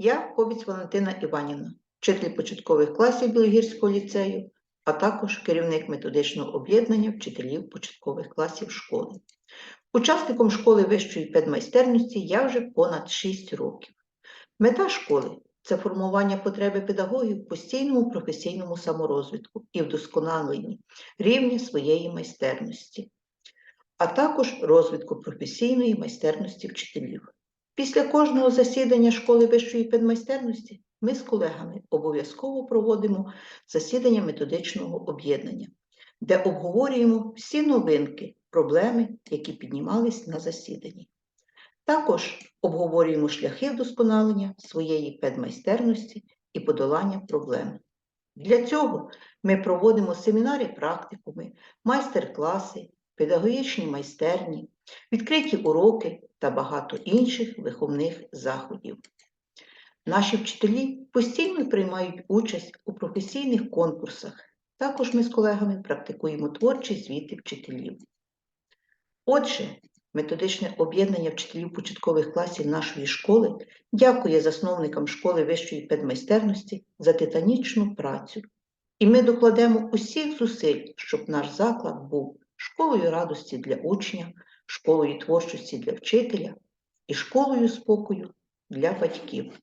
Я Кобіць Валентина Іванівна, вчитель початкових класів Білогірського ліцею, а також керівник методичного об'єднання вчителів початкових класів школи. Учасником школи вищої педмайстерності я вже понад 6 років. Мета школи це формування потреби педагогів в постійному професійному саморозвитку і вдосконаленні рівня своєї майстерності, а також розвитку професійної майстерності вчителів. Після кожного засідання школи вищої педмайстерності ми з колегами обов'язково проводимо засідання методичного об'єднання, де обговорюємо всі новинки, проблеми, які піднімались на засіданні. Також обговорюємо шляхи вдосконалення своєї педмайстерності і подолання проблем. Для цього ми проводимо семінари практикуми, майстер-класи, педагогічні майстерні, відкриті уроки та багато інших виховних заходів. Наші вчителі постійно приймають участь у професійних конкурсах. Також ми з колегами практикуємо творчі звіти вчителів. Отже, методичне об'єднання вчителів початкових класів нашої школи дякує засновникам школи вищої педмайстерності за титанічну працю. І ми докладемо усіх зусиль, щоб наш заклад був школою радості для учня, школою творчості для вчителя і школою спокою для батьків.